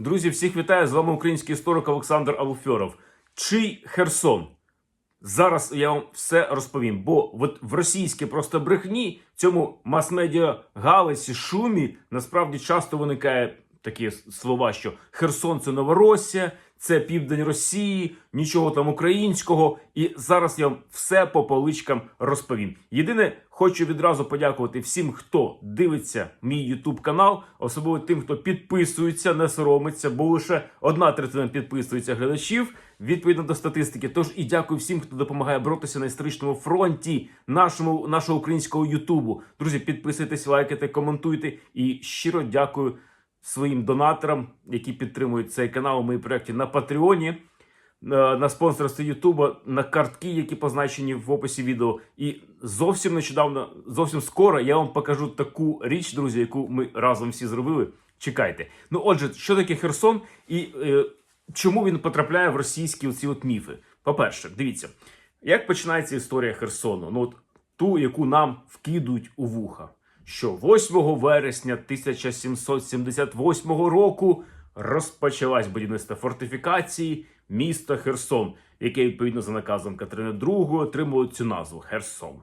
Друзі, всіх вітаю! З вами український історик Олександр Алуфьоров. Чий Херсон? Зараз я вам все розповім. Бо от в російській просто брехні, цьому мас-медіа галасі, шумі насправді часто виникає такі слова, що Херсон це Новоросія, це південь Росії, нічого там українського. І зараз я вам все по поличкам розповім. Єдине, хочу відразу подякувати всім, хто дивиться мій Ютуб канал, особливо тим, хто підписується, не соромиться, бо лише одна третина підписується глядачів відповідно до статистики. Тож і дякую всім, хто допомагає боротися на історичному фронті нашому нашого українського Ютубу. Друзі, підписуйтесь, лайкайте, коментуйте і щиро дякую своїм донаторам, які підтримують цей канал у моїй проєкті на Патреоні. е, На спонсорстві Ютуба, на картки, які позначені в описі відео. І зовсім нещодавно, зовсім скоро я вам покажу таку річ, друзі, яку ми разом всі зробили. Чекайте. Ну, отже, що таке Херсон і е, чому він потрапляє в російські оці от міфи? По-перше, дивіться, як починається історія Херсону? Ну, от ту, яку нам вкидують у вуха. Що 8 вересня 1778 року розпочалась будівництво фортифікації міста Херсон, яке відповідно за наказом Катерини II отримало цю назву Херсон.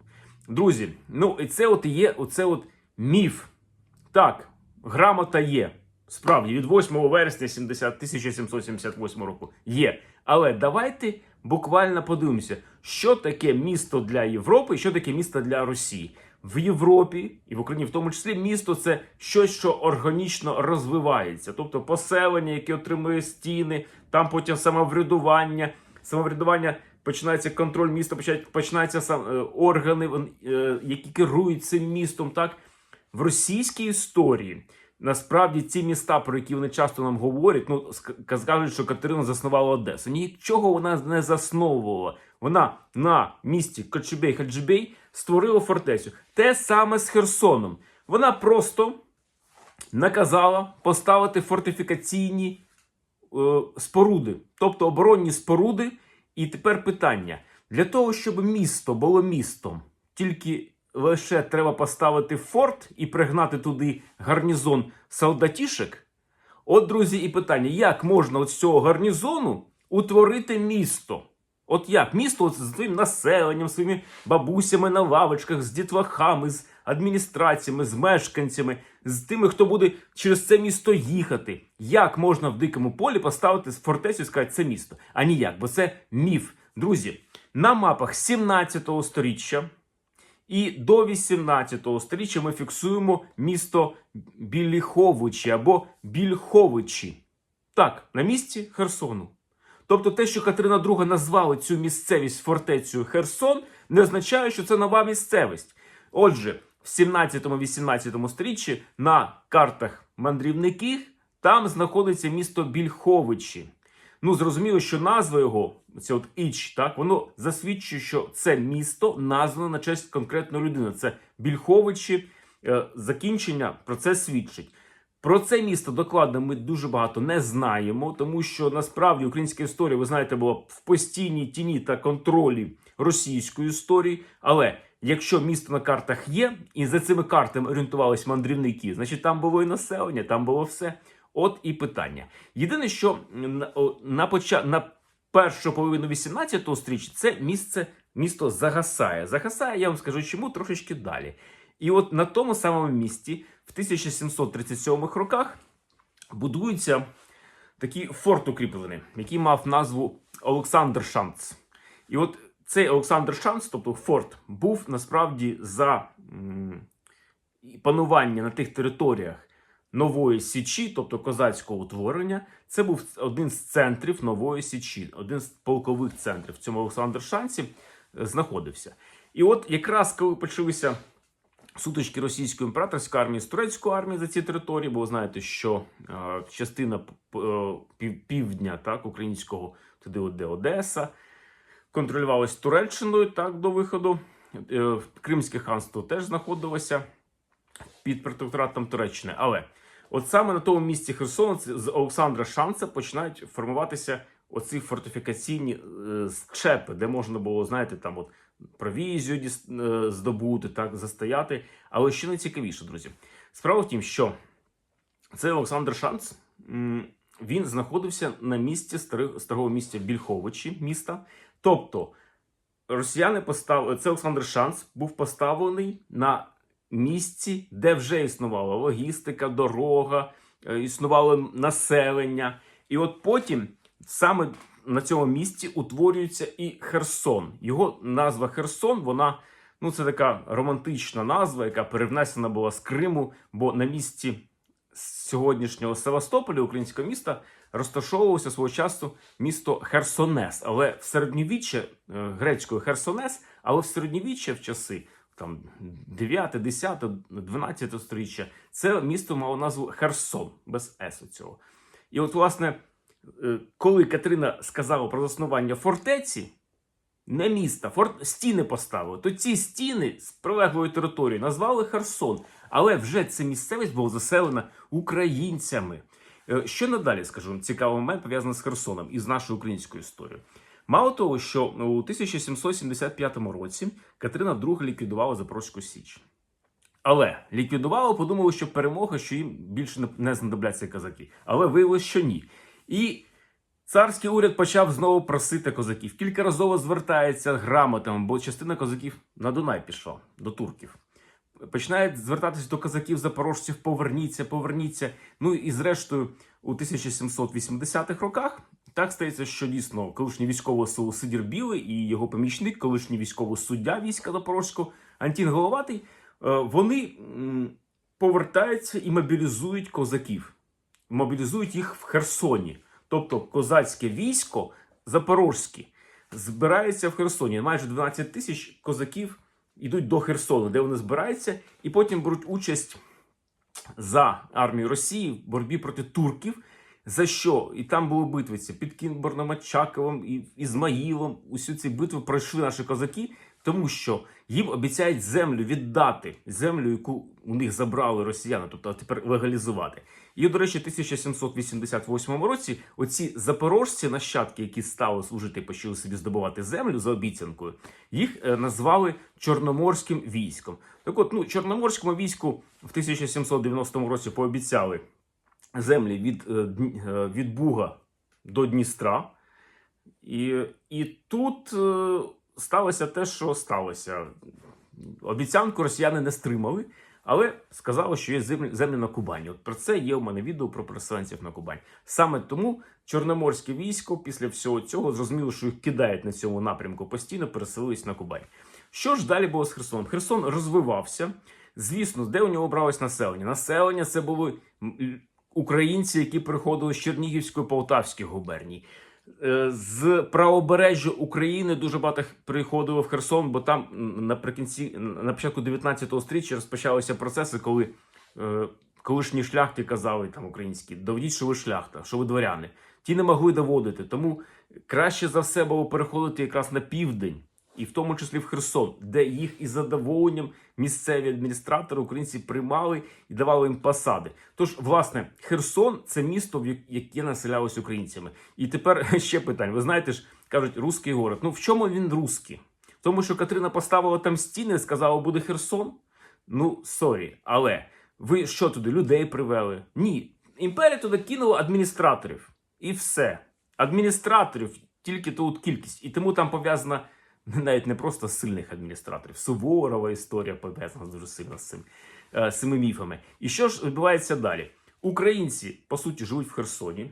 Друзі, ну і це от є оце от міф. Так, грамота є. Справді, від 8 вересня 70, 1778 року є. Але давайте буквально подивимося, що таке місто для Європи і що таке місто для Росії. В Європі і в Україні, в тому числі, місто це щось, що органічно розвивається, тобто поселення, яке отримує стіни, там потім самоврядування. Самоврядування починається контроль міста, починаються сам е, органи, е, які керують цим містом. Так в російській історії насправді ці міста, про які вони часто нам говорять, ну ска- скажуть, що Катерина заснувала Одесу. Нічого вона не засновувала. Вона на місті Кочубей-Хаджибей створила фортецю. Те саме з Херсоном. Вона просто наказала поставити фортифікаційні е, споруди, тобто оборонні споруди. І тепер питання: для того, щоб місто було містом, тільки лише треба поставити форт і пригнати туди гарнізон солдатішек. От, друзі, і питання: як можна з цього гарнізону утворити місто? От як місто з своїм населенням, своїми бабусями на лавочках, з дітлахами, з адміністраціями, з мешканцями, з тими, хто буде через це місто їхати. Як можна в дикому полі поставити фортецю і сказати це місто? А ніяк, бо це міф. Друзі, на мапах 17 сторіччя і до 18 століття ми фіксуємо місто Біліховичі або Більховичі. Так, на місці Херсону. Тобто те, що Катерина II назвала цю місцевість фортецею Херсон, не означає, що це нова місцевість. Отже, в 17-18 сторіччі на картах мандрівників там знаходиться місто Більховичі. Ну, зрозуміло, що назва його, це от Іч, так, воно засвідчує, що це місто названо на честь конкретної людини. Це Більховичі. Е, Закінчення про це свідчить. Про це місто докладно ми дуже багато не знаємо, тому що насправді українська історія, ви знаєте, була в постійній тіні та контролі російської історії. Але якщо місто на картах є, і за цими картами орієнтувались мандрівники, значить там було і населення, там було все. От і питання. Єдине, що на, поча... на першу половину 18-го стрічі це місце, місто загасає. Загасає, я вам скажу чому, трошечки далі. І от на тому самому місці в 1737 роках будується такий форт укріплений, який мав назву Олександр Шанц. І от цей Олександр Шанц, тобто форт, був насправді за панування на тих територіях Нової Січі, тобто козацького утворення. Це був один з центрів Нової Січі, один з полкових центрів в цьому Олександр Шанці е, знаходився. І от якраз коли почалися сутички російської імператорської армії з турецькою армією за ці території, бо ви знаєте, що е, частина е, пів, півдня так, українського туди де Одеса контролювалась Туреччиною так до виходу. Е, Кримське ханство теж знаходилося під протекторатом Туреччини. Але от саме на тому місці Херсону це з Олександра Шанца починають формуватися оці фортифікаційні е, щепи, де можна було, знаєте, там от провізію е, здобути, так, застояти. Але що найцікавіше, друзі, справа в тім, що цей Олександр Шанц він знаходився на місці старого місця Більховичі міста. Тобто росіяни поставили це Олександр Шанс був поставлений на місці, де вже існувала логістика, дорога, е, існувало населення. І от потім саме на цьому місці утворюється і Херсон. Його назва Херсон, вона ну це така романтична назва, яка перевнесена була з Криму, бо на місці сьогоднішнього Севастополя, українського міста, розташовувалося свого часу місто Херсонес. Але в середньовіччя е, грецькою Херсонес, але в середньовіччя в часи там 9, 10, 12 сторіччя, це місто мало назву Херсон без С цього. І от, власне, коли Катерина сказала про заснування фортеці, не міста, форт... стіни поставили, то ці стіни з прилеглої території назвали Херсон. Але вже ця місцевість була заселена українцями. Е, Що надалі скажу цікавий момент пов'язаний з Херсоном і з нашою українською історією. Мало того, що у 1775 році Катерина II ліквідувала Запорозьку Січ. Але ліквідувала, подумали, що перемога, що їм більше не- знадобляться козаки. Але виявилось, що ні. І царський уряд почав знову просити козаків. Кількаразово звертається грамотами, бо частина козаків на Дунай пішла до турків. Починають звертатися до козаків запорожців, поверніться, поверніться. Ну і зрештою, у 1780-х роках так стається, що дійсно колишній військовий село Сидір Білий і його помічник, колишній військовий суддя війська Запорозького Антін Головатий, е, вони повертаються і мобілізують козаків. Мобілізують їх в Херсоні. Тобто козацьке військо запорозьке збирається в Херсоні. Майже 12 тисяч козаків йдуть до Херсону, де вони збираються, і потім беруть участь за армію Росії в боротьбі проти турків. За що? І там були битви ці під Кінборном, Очаковим і Ізмаїлом. Усі ці битви пройшли наші козаки, тому що їм обіцяють землю віддати, землю, яку у них забрали росіяни, тобто тепер легалізувати. І, до речі, в 1788 році оці запорожці, нащадки, які стали служити, почали собі здобувати землю за обіцянкою, їх е, назвали Чорноморським військом. Так от, ну, Чорноморському війську в 1790 році пообіцяли землі від, е, е, від Буга до Дністра. І, і тут сталося те, що сталося. Обіцянку росіяни не стримали, але сказали, що є землі, на Кубані. От про це є у мене відео про переселенців на Кубань. Саме тому Чорноморське військо після всього цього зрозуміло, що їх кидають на цьому напрямку постійно, переселились на Кубань. Що ж далі було з Херсоном? Херсон розвивався. Звісно, де у нього бралось населення? Населення це були українці, які приходили з Чернігівської Полтавської губернії. Е, З правобережжя України дуже багато приходило в Херсон, бо там наприкінці, на початку 19 століття розпочалися процеси, коли е, колишні шляхти казали там українські, доведіть, що ви шляхта, що ви дворяни. Ті не могли доводити. Тому краще за все було переходити якраз на південь, і в тому числі в Херсон, де їх із задоволенням місцеві адміністратори українці приймали і давали їм посади. Тож, власне, Херсон це місто, яке населялось українцями. І тепер ще питання. Ви знаєте ж, кажуть, русський город. Ну в чому він русський? В тому, що Катерина поставила там стіни сказала, буде Херсон. Ну, сорі, але ви що туди людей привели? Ні. Імперія туди кинула адміністраторів. І все. Адміністраторів тільки тут кількість. І тому там пов'язана навіть не просто сильних адміністраторів. Суворова історія пов'язана дуже сильно з цим е, з цими міфами. І що ж відбувається далі? Українці, по суті, живуть в Херсоні.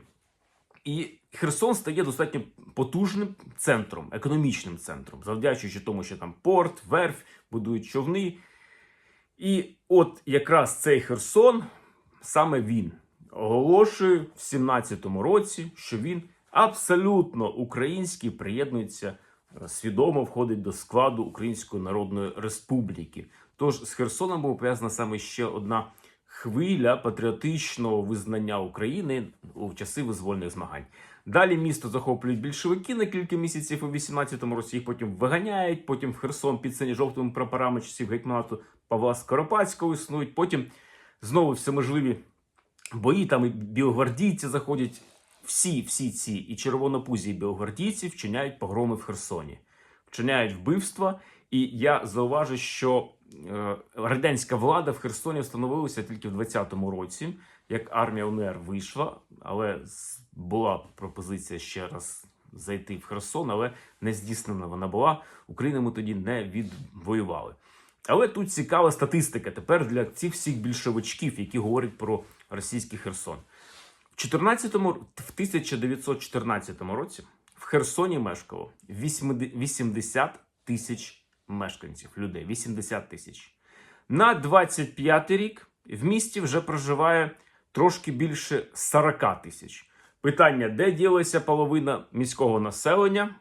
І Херсон стає достатньо потужним центром, економічним центром, завдячуючи тому, що там порт, верф, будують човни. І от якраз цей Херсон, саме він оголошує в 17-му році, що він абсолютно український, приєднується свідомо входить до складу Української Народної Республіки. Тож з Херсоном була пов'язана саме ще одна хвиля патріотичного визнання України у часи визвольних змагань. Далі місто захоплюють більшовики на кілька місяців у 18-му році. Їх потім виганяють. Потім в Херсон під синьо-жовтими прапорами часів гетьманату Павла Скоропадського існують. Потім знову всеможливі бої. Там і білогвардійці заходять. Всі, всі ці і червонопузі, і білогвардійці вчиняють погроми в Херсоні, вчиняють вбивства. І я зауважу, що е, радянська влада в Херсоні встановилася тільки в 20-му році. як армія УНР вийшла, але була пропозиція ще раз зайти в Херсон, але не здійснена вона була. Україну ми тоді не відвоювали. Але тут цікава статистика тепер для цих всіх більшовичків, які говорять про російський Херсон. В 14 в 1914 році в Херсоні мешкало 80 80 тисяч мешканців, людей. 80 тисяч. На 25 рік в місті вже проживає трошки більше 40 тисяч. Питання, де ділася половина міського населення?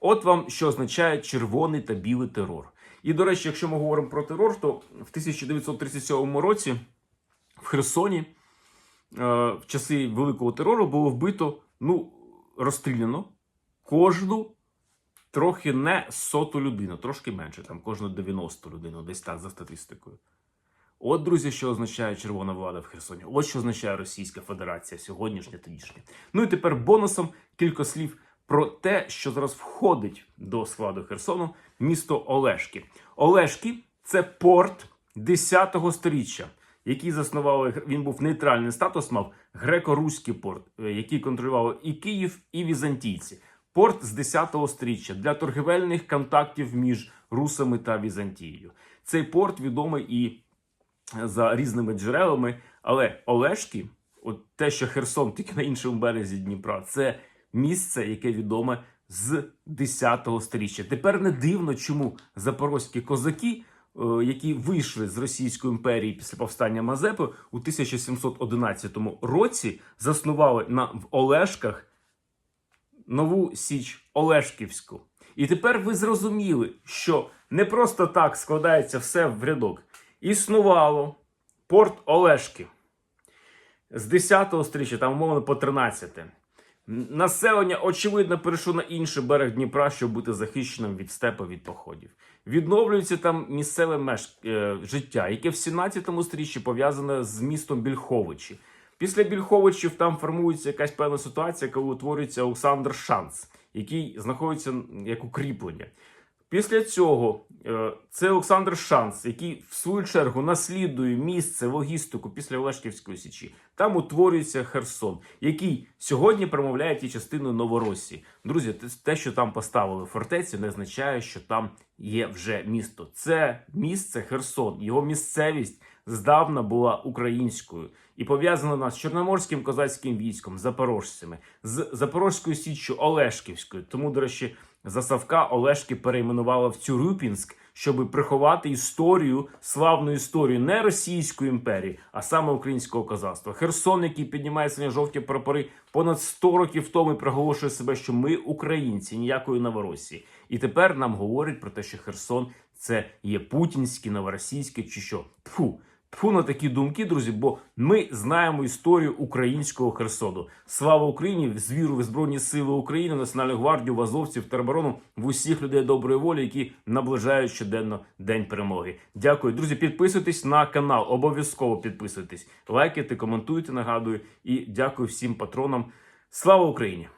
От вам що означає червоний та білий терор. І, до речі, якщо ми говоримо про терор, то в 1937 році в Херсоні в часи великого терору було вбито, ну, розстріляно кожну трохи не соту людину, трошки менше, там кожну 90 людину, десь так за статистикою. От, друзі, що означає червона влада в Херсоні. От що означає Російська Федерація сьогоднішня тодішня. Ну і тепер бонусом кілька слів про те, що зараз входить до складу Херсону місто Олешки. Олешки це порт 10-го сторіччя, який заснували. Він був нейтральний статус, мав греко-руський порт, е, який контролювали і Київ, і візантійці. Порт з 10-го сторіччя для торгівельних контактів між русами та Візантією. Цей порт відомий і за різними джерелами. Але Олешки, от те, що Херсон тільки на іншому березі Дніпра, це місце, яке відоме з 10-го сторіччя. Тепер не дивно, чому запорозькі козаки, е, які вийшли з Російської імперії після повстання Мазепи у 1711 році, заснували на в Олешках нову січ Олешківську. І тепер ви зрозуміли, що не просто так складається все в рядок. Існувало порт Олешки з 10-го стріччя, там умовно по 13. Населення, очевидно, перейшло на інший берег Дніпра, щоб бути захищеним від степу від походів. Відновлюється там місцеве меж... е, життя, яке в 17 стріччі пов'язане з містом Більховичі. Після Більховичів там формується якась певна ситуація, коли утворюється Олександр Шанс, який знаходиться як укріплення. Після цього е, це Олександр Шанц, який в свою чергу наслідує місце логістику після Олешківської січі. Там утворюється Херсон, який сьогодні промовляє ті частиною Новоросії. Друзі, те- що там поставили фортецю, не означає, що там є вже місто. Це місце Херсон, його місцевість здавна була українською і пов'язана вона з Чорноморським козацьким військом, запорожцями, з Запорозькою січчю Олешківською. Тому, до речі, за Савка Олешки перейменувала в Цюрюпінськ, щоб приховати історію, славну історію не Російської імперії, а саме українського козацтва. Херсон, який піднімає свої жовті прапори понад 100 років тому проголошує себе, що ми українці, ніякої Новоросії. І тепер нам говорять про те, що Херсон це є путінське, новоросійське чи що. Тфу. Тфу на такі думки, друзі, бо ми знаємо історію українського Херсону. Слава Україні! З віру в Збройні Сили України, Національну гвардію, в азовців, тероборону, в усіх людей доброї волі, які наближають щоденно день перемоги. Дякую, друзі. Підписуйтесь на канал, обов'язково підписуйтесь, лайкайте, коментуйте. Нагадую, і дякую всім патронам. Слава Україні!